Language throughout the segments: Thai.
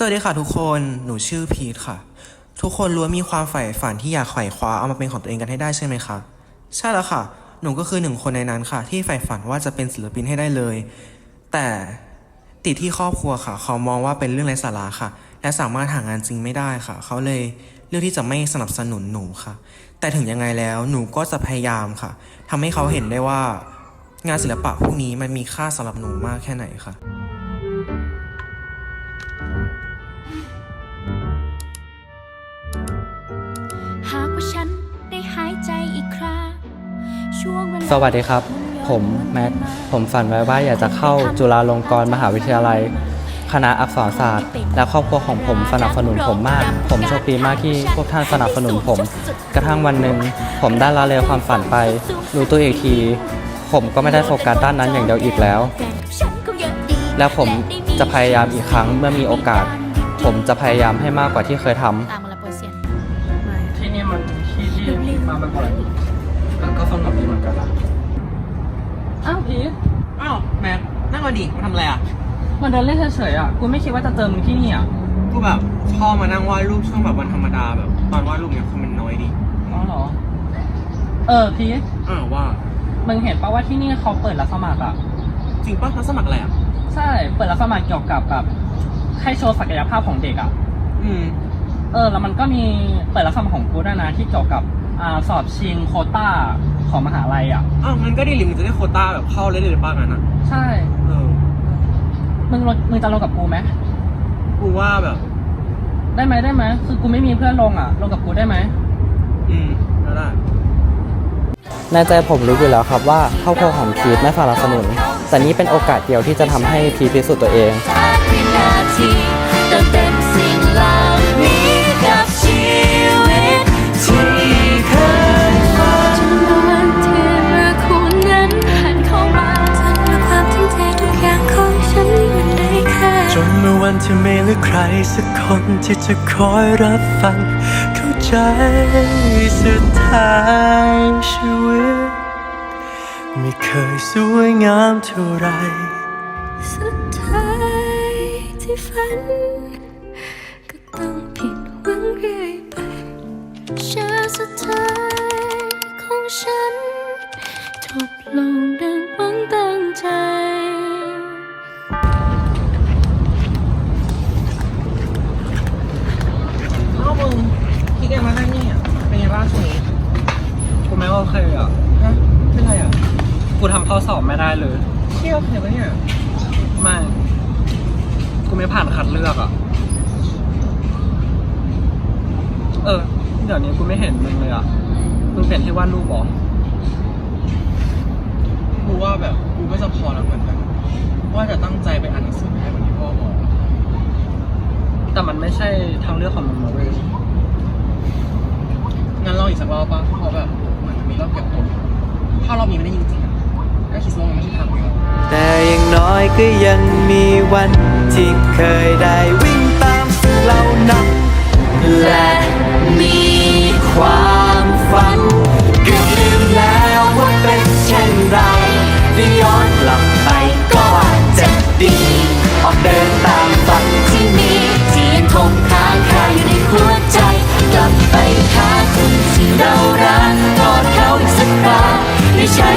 สวัสดีค่ะทุกคน หนูชื่อพีทค่ะ ทุกคนล้วนมีความใฝ่ฝันที่อยากไขว่คว้าเอามาเป็นของตัวเองกันให้ได้ใช่ไหมคะ ใช่แล้วค่ะ หนูก็คือหนึ่งคนในนั้นค่ะ ที่ใฝ่ฝันว่าจะเป็นศิลปินให้ได้เลย แต่ติดที่ครอบครัวค่ะ เขามองว่าเป็นเรื่องไร้สาระค่ะ และสามารถหางานจริงไม่ได้ค่ะ เขาเลยเลือกที่จะไม่สนับสนุนหนูค่ะ แต่ถึงยังไงแล้วหนูก็จะพยายามค่ะทำให้เขาเห็นได้ว่า งานศิลปะพวกนี้มันมีค่าสำหรับหนูมากแค่ไหนค่ะ สวัสดีครับ ผมแม็ก ผมฝันไว้ว่าอยากจะเข้าจุฬาลงกรณ์มหาวิทยาลัย คณะอักษรศาสตร์ และครอบครัวของผมสนับสนุนผมมาก ผมโชคดีมากที่พวกท่านสนับสนุนผม กระทั่งวันหนึ่งผมได้ละเลยความฝันไป รู้ตัวอีกที ผมก็ไม่ได้โฟกัสด้านนั้นอย่างเดียวอีกแล้ว แล้วผมจะพยายามอีกครั้งเมื่อมีโอกาส ผมจะพยายามให้มากกว่าที่เคยทำตามมาละเปอร์เซ็นต์ที่นี่มันที่ที่มาบ่อยๆมัน ก็สงบดีเหมือนกันนะอ้าวพีทอ้าวแม็กนั่งมาดิมาทำอะไรอะมาเดินเล่นเฉยๆอะ กูไม่คิดว่าจะเจอมึงที่นี่อะกูแบบชอบมานั่งวาดรูปช่วงแบบวันธรรมดาแบบตอนวาดรูปเนี่ยคือมันน้อยดีอ๋อเหรอ เออพีทอ้าวว่า มึงเห็นปะว่าที่นี่เขาเปิดรับสมัครอะ จริงป่ะเขาสมัครอะไรอะ ใช่ เปิดรับสมัครเกี่ยวกับแบบให้โชว์ศักยภาพของเด็กอะ อืม เออ แล้วมันก็มีเปิดรับสมัครของกูด้วยนะที่เกี่ยวกับ อ่าสอบชิงโควต้าของมหาลัยอะ อ้าวงั้นก็ดีหรือมึงจะได้โควต้าแบบเข้าเลยเลยป้างั้นอะใช่ เออมึงลงมึงจะลงกับกูไหมกูว่าแบบ ได้ไหมได้ไหมคือกูไม่มีเพื่อนลงอะ ลงกับกูได้ไหมอืมแล้วได้ ในใจผมรู้อยู่แล้วครับว่าครอบครัวของพีทไม่สนับสนุน แต่นี่เป็นโอกาสเดียวที่จะทำให้พีทพิสูจน์ตัวเอง ทุกวินาที วันที่ไม่เหลือใครสักคนที่จะคอยรับฟัง เข้าใจสุดท้ายชีวิต ไม่เคยสวยงามเท่าไร สุดท้ายที่ฝัน ก็ต้องผิดหวังเรื่อยไปเชาสุดท้าย ทำข้อสอบไม่ได้เลยเที่ยวเพลปะเนี่ยไม่กูไม่ผ่านคัดเลือกอะ เออ เดี๋ยวนี้กูไม่เห็นมึงเลยอะ มึงเปลี่ยนที่วาดรูปเหรอกูว่าแบบกูก็จะพอแล้วเหมือนกันว่าจะตั้งใจไปอ่านหนังสือให้เหมือนที่พ่อบอก แต่มันไม่ใช่ทางเลือกของมึงนะเว้ยงั้นลองอีกสักรอบป่ะเพราะแบบเหมือนมีรอบเก็บตัวถ้ารอบนี้ไม่ได้จริงๆอะ ก็คิดว่ามันไม่ใช่ทางเลือกแต่อย่างน้อยก็ยังมีวันที่เคยได้วิ่งตามสิ่งเหล่านั้นและมีความฝันเกือบลืมแล้วว่าเป็นเช่นไรได้ย้อนกลับไปก็อาจจะดี ออกเดินตามฝันที่มีที่ยังคงค้างคาอยู่ในหัวใจ กลับไปหาคนที่เรารักกอดเขาอีกสักครั้งได้ใช้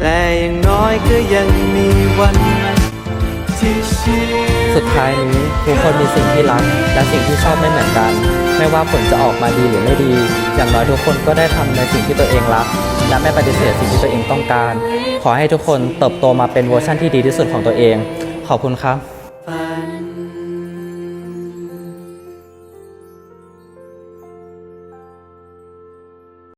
แต่อย่างน้อยก็ยังมีวันที่ชีวิตสุดท้ายนี้ทุกคนมีสิ่งที่รัก และสิ่งที่ชอบไม่เหมือนกัน ไม่ว่าผลจะออกมาดีหรือไม่ดี อย่างน้อยทุกคนก็ได้ทำในสิ่งที่ตัวเองรัก และไม่ปฏิเสธสิ่งที่ตัวเองต้องการ ขอให้ทุกคนเติบโตมาเป็นเวอร์ชั่นที่ดีที่สุดของตัวเอง ขอบคุณครับ